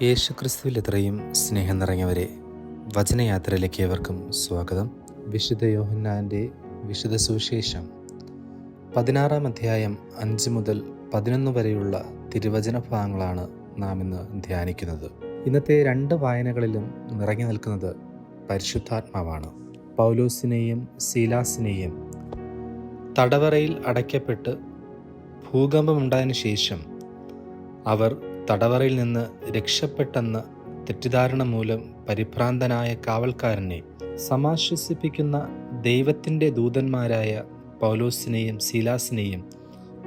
യേശുക്രിസ്തുവിൽ ഇത്രയും സ്നേഹം നിറഞ്ഞവരെ വചനയാത്രയിലേക്ക് ഏവർക്കും സ്വാഗതം. വിശുദ്ധ യോഹന്നാന്റെ വിശുദ്ധ സുവിശേഷം. പതിനാറാം അധ്യായം അഞ്ച് മുതൽ പതിനൊന്ന് വരെയുള്ള തിരുവചന ഭാഗങ്ങളാണ് നാം ഇന്ന് ധ്യാനിക്കുന്നത്. ഇന്നത്തെ രണ്ട് വായനകളിലും നിറഞ്ഞു നിൽക്കുന്നത് പരിശുദ്ധാത്മാവാണ്. പൗലോസിനെയും സീലാസിനെയും തടവറയിൽ അടയ്ക്കപ്പെട്ട് ഭൂകമ്പമുണ്ടായതിനു ശേഷം അവർ തടവറയിൽ നിന്ന് രക്ഷപ്പെട്ടെന്ന തെറ്റിദ്ധാരണ മൂലം പരിഭ്രാന്തനായ കാവൽക്കാരനെ സമാശ്വസിപ്പിക്കുന്ന ദൈവത്തിന്റെ ദൂതന്മാരായ പൗലോസിനെയും സീലാസിനെയും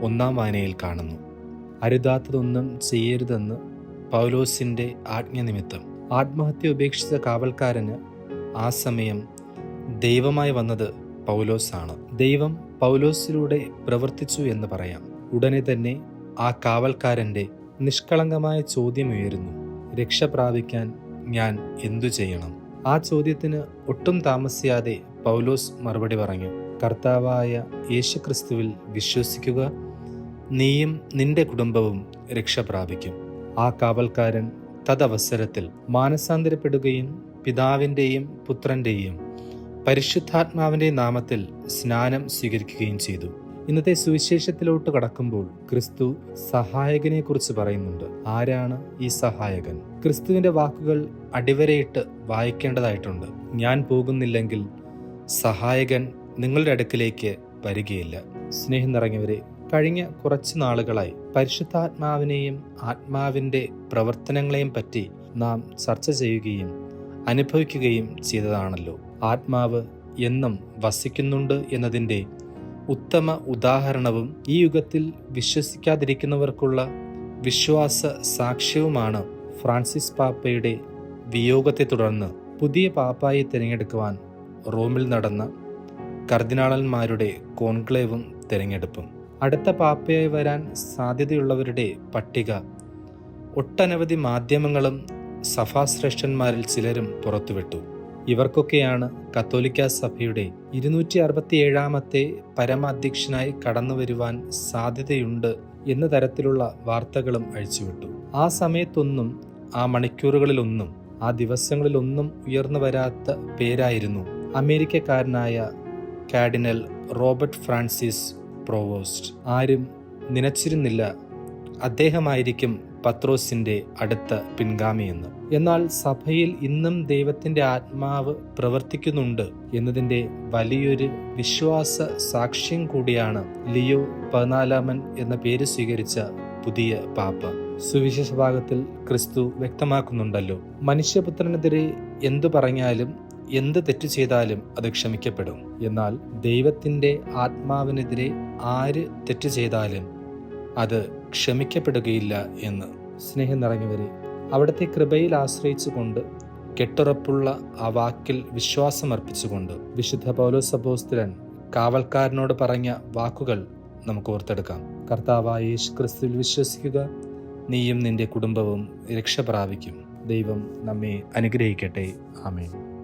ഒന്നാം വായനയിൽ കാണുന്നു. അരുതാത്തതൊന്നും ചെയ്യരുതെന്ന് പൗലോസിന്റെ ആജ്ഞ നിമിത്തം. ആത്മഹത്യ ഉപേക്ഷിച്ച കാവൽക്കാരന് ആ സമയം ദൈവമായി വന്നത് പൗലോസാണ്. ദൈവം പൗലോസിലൂടെ പ്രവർത്തിച്ചു എന്ന് പറയാം. ഉടനെ തന്നെ ആ കാവൽക്കാരന്റെ നിഷ്കളങ്കമായ ചോദ്യമുയരുന്നു. രക്ഷ പ്രാപിക്കാൻ ഞാൻ എന്തു ചെയ്യണം? ആ ചോദ്യത്തിന് ഒട്ടും താമസിയാതെ പൗലോസ് മറുപടി പറഞ്ഞു. കർത്താവായ യേശുക്രിസ്തുവിൽ വിശ്വസിക്കുക. നീയും നിന്റെ കുടുംബവും രക്ഷ പ്രാപിക്കും. ആ കാവൽക്കാരൻ തദവസരത്തിൽ മാനസാന്തരപ്പെടുകയും പിതാവിന്റെയും പുത്രന്റെയും പരിശുദ്ധാത്മാവിന്റെ നാമത്തിൽ സ്നാനം സ്വീകരിക്കുകയും ചെയ്തു. ഇന്നത്തെ സുവിശേഷത്തിലോട്ട് കടക്കുമ്പോൾ ക്രിസ്തു സഹായകനെ കുറിച്ച് പറയുന്നുണ്ട്. ആരാണ് ഈ സഹായകൻ? ക്രിസ്തുവിന്റെ വാക്കുകൾ അടിവരയിട്ട് വായിക്കേണ്ടതായിട്ടുണ്ട്. ഞാൻ പോകുന്നില്ലെങ്കിൽ സഹായകൻ നിങ്ങളുടെ അടുക്കിലേക്ക് വരികയില്ല. സ്നേഹം നിറഞ്ഞവരെ കഴിഞ്ഞ കുറച്ച് നാളുകളായി പരിശുദ്ധാത്മാവിനെയും ആത്മാവിന്റെ പ്രവർത്തനങ്ങളെയും പറ്റി നാം ചർച്ച ചെയ്യുകയും അനുഭവിക്കുകയും ചെയ്തതാണല്ലോ. ആത്മാവ് എന്നും വസിക്കുന്നുണ്ട് എന്നതിന്റെ ഉത്തമ ഉദാഹരണവും ഈ യുഗത്തിൽ വിശ്വസിക്കാതിരിക്കുന്നവർക്കുള്ള വിശ്വാസ സാക്ഷ്യവുമാണ് ഫ്രാൻസിസ് പാപ്പയുടെ വിയോഗത്തെ തുടർന്ന് പുതിയ പാപ്പായെ തിരഞ്ഞെടുക്കുവാൻ റോമിൽ നടന്ന കർദിനാളന്മാരുടെ കോൺക്ലേവും തിരഞ്ഞെടുപ്പും. അടുത്ത പാപ്പയായി വരാൻ സാധ്യതയുള്ളവരുടെ പട്ടിക ഒട്ടനവധി മാധ്യമങ്ങളും സഭാശ്രേഷ്ഠന്മാരിൽ ചിലരും പുറത്തുവിട്ടു. ഇവർക്കൊക്കെയാണ് കത്തോലിക്ക സഭയുടെ ഇരുന്നൂറ്റി അറുപത്തി ഏഴാമത്തെ പരമാധ്യക്ഷനായി കടന്നു വരുവാൻ സാധ്യതയുണ്ട് എന്ന തരത്തിലുള്ള വാർത്തകളും അഴിച്ചുവിട്ടു. ആ സമയത്തൊന്നും ആ മണിക്കൂറുകളിലൊന്നും ആ ദിവസങ്ങളിലൊന്നും ഉയർന്നു വരാത്ത പേരായിരുന്നു അമേരിക്കക്കാരനായ കാർഡിനൽ റോബർട്ട് ഫ്രാൻസിസ് പ്രോവോസ്റ്റ്. ആരും നനച്ചിരുന്നില്ല. അദ്ദേഹമായിരിക്കും പത്രോസിന്റെ അടുത്ത പിൻഗാമിയെന്ന് എന്നാൽ സഭയിൽ ഇന്നും ദൈവത്തിന്റെ ആത്മാവ് പ്രവർത്തിക്കുന്നുണ്ട് എന്നതിന്റെ വലിയൊരു വിശ്വാസ സാക്ഷ്യം കൂടിയാണ് ലിയോ പതിനാലാമൻ എന്ന പേര് സ്വീകരിച്ച പുതിയ പാപ്പ. സുവിശേഷ ഭാഗത്തിൽ ക്രിസ്തു വ്യക്തമാക്കുന്നുണ്ടല്ലോ. മനുഷ്യപുത്രനെതിരെ എന്തു പറഞ്ഞാലും എന്ത് തെറ്റു ചെയ്താലും അത് ക്ഷമിക്കപ്പെടും. എന്നാൽ ദൈവത്തിന്റെ ആത്മാവിനെതിരെ ആര് തെറ്റു ചെയ്താലും അത് ക്ഷമിക്കപ്പെടുകയില്ല എന്ന്. സ്നേഹം നിറഞ്ഞവരെ അവിടുത്തെ കൃപയിൽ ആശ്രയിച്ചുകൊണ്ട് കെട്ടുറപ്പുള്ള ആ വാക്കിൽ വിശ്വാസമർപ്പിച്ചുകൊണ്ട് വിശുദ്ധ പൗലോസഭോസ്തരൻ കാവൽക്കാരനോട് പറഞ്ഞ വാക്കുകൾ നമുക്ക് ഓർത്തെടുക്കാം. കർത്താവായ യേശു ക്രിസ്തുവിൽ വിശ്വസിക്കുക നീയും നിന്റെ കുടുംബവും രക്ഷ പ്രാപിക്കും ദൈവം നമ്മെ അനുഗ്രഹിക്കട്ടെ. ആമേൻ.